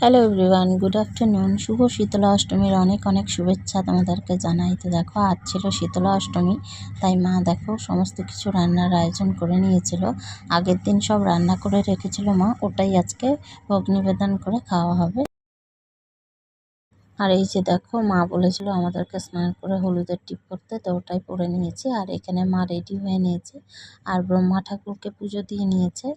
Hello everyone good afternoon শুভ শীতলা অষ্টমীর অনেক অনেক শুভেচ্ছা তোমাদেরকে জানাই। তো দেখো, আজ ছিল শীতলা অষ্টমী তাই মা দেখো সমস্ত কিছু রান্নার আয়োজন করে নিয়েছিল। আগের দিন সব রান্না করে রেখেছিল মা, ওটাই আজকে ভোগ নিবেদন করে খাওয়া হবে। আর এই যে দেখো, মা বলেছিল আমাদেরকে স্নান করে হলুদের টিপ করতে, তো ওটাই পরে নিয়েছি। আর এখানে মা রেডি হয়ে নিয়েছে। আর ব্রহ্মা ঠাকুরকে পুজো দিয়ে নিয়েছে।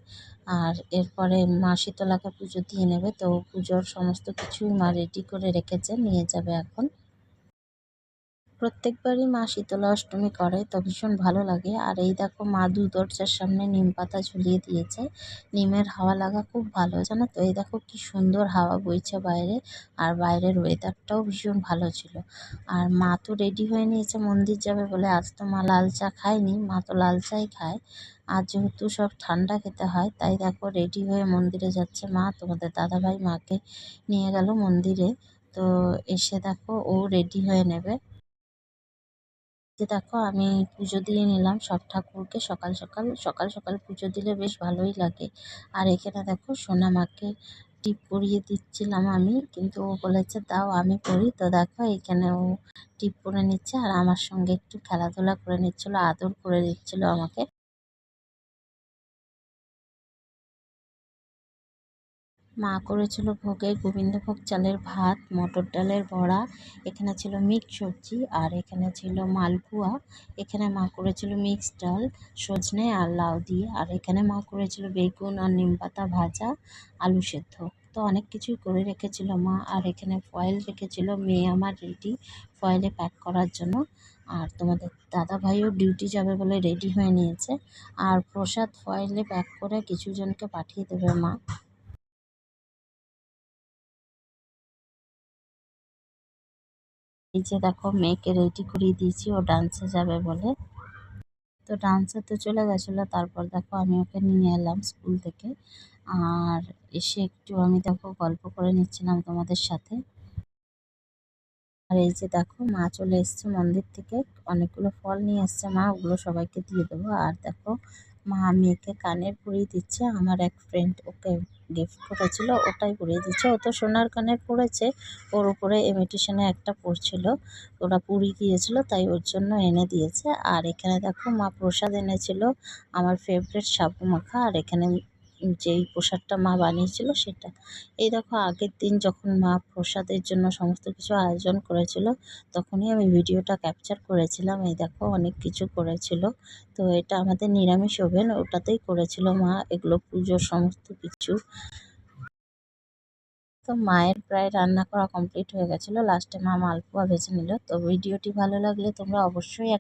আর এরপরে মা শীতলাকে পুজো দিয়ে নেবে, তো পুজোর সমস্ত কিছুই মা রেডি করে রেখেছে, নিয়ে যাবে এখন। প্রত্যেকবারই মা শীতলা অষ্টমী করে তো ভীষণ ভালো লাগে। আর এই দেখো, মা দু দরজার সামনে নিম পাতা ঝুলিয়ে দিয়েছে। নিমের হাওয়া লাগা খুব ভালো, জানো তো? এই দেখো, কি সুন্দর হাওয়া বইছে বাইরে। আর বাইরের ওয়েদারটাও ভীষণ ভালো ছিল। আর মা তো রেডি হয়ে নিয়েছে, মন্দির যাবে বলে। আজ তো মা লাল চা খায়নি, মা তো লাল চাই খায়। আর যেহেতু সব ঠান্ডা খেতে হয়, তাই দেখো রেডি হয়ে মন্দিরে যাচ্ছে মা। তোমাদের দাদাভাই মাকে নিয়ে গেল মন্দিরে। তো এসে দেখো, ও রেডি হয়ে নেবে। যে দেখো, আমি পুজো দিয়ে নিলাম সব ঠাকুরকে। সকাল সকাল সকাল সকাল পুজো দিলে বেশ ভালোই লাগে। আর এখানে দেখো, সোনা মাকে টিপ পরিয়ে দিচ্ছিলাম আমি, কিন্তু ও বলেছে, দাও, আমি করি তো দেখো, এখানে ও টিপ পরে নিচ্ছে আর আমার সঙ্গে একটু খেলাধুলা করে নিচ্ছিল, আদর করে নিচ্ছিল আমাকে। মা করেছিল ভোগে গোবিন্দভোগ চালের ভাত, মটর ডালের বড়া, এখানে ছিল মিক্স সবজি, আর এখানে ছিল মালপোয়া, এখানে মা করেছিল মিক্স ডাল, সজনে আর লাউ দিয়ে, আর এখানে মা করেছিল বেগুন আর নিম পাতা ভাজা, আলু সেদ্ধ। তো অনেক কিছুই করে রেখেছিল মা, আর এখানে ফয়েল রেখেছিল মেয়ে আমার রেডি ফয়েলে প্যাক করার জন্য। আর তোমাদের দাদা ভাইও ডিউটি যাবে বলে রেডি হয়ে নিয়েছে। আর প্রসাদ ফয়েলে প্যাক করে কিছু জনকে পাঠিয়ে দেবে মা। এই যে দেখো, মেয়েকে রেডি করিয়ে দিয়েছি, ও ডান্সে যাবে বলে। তো ডান্সে তো চলে গেছিল, তারপর দেখো আমি ওকে নিয়ে এলাম স্কুল থেকে। আর এসে একটু আমি দেখো গল্প করে নিচ্ছিলাম তোমাদের সাথে। আর এই যে দেখো, মা চলে এসছে মন্দির থেকে। অনেকগুলো ফল নিয়ে এসছে মা, ওগুলো সবাইকে দিয়ে দেবো। আর দেখো মা মেয়েকে কানের পরিয়ে দিচ্ছে। আমার এক ফ্রেন্ড ওকে গিফট করেছিল, ওটাই পরিয়ে দিচ্ছে। ও তো সোনার কানের পরেছে ওর উপরে ইমিটেশনে একটা পরছিল ওরা পুরী গিয়েছিল, তাই ওর জন্য এনে দিয়েছে। আর এখানে দেখো মা প্রসাদ এনেছিল, আমার ফেভারিট সাবু মাখা। আর এখানে যেই প্রসাদটা মা বানিয়েছিল সেটা। এই দেখো, আগের দিন যখন মা প্রসাদের জন্য সমস্ত কিছু আয়োজন করেছিল, তখনই আমি ভিডিওটা ক্যাপচার করেছিলাম। এই দেখো, অনেক কিছু করেছিল। তো এটা আমাদের নিরামিষ ওভেন, ওটাতেই করেছিল মা এগুলো, পুজোর সমস্ত কিছু। তো মায়ের প্রায় রান্না করা কমপ্লিট হয়ে গেছিল। লাস্টে মা মালপোয়া ভেজে নিল। তো ভিডিওটি ভালো লাগলে তোমরা অবশ্যই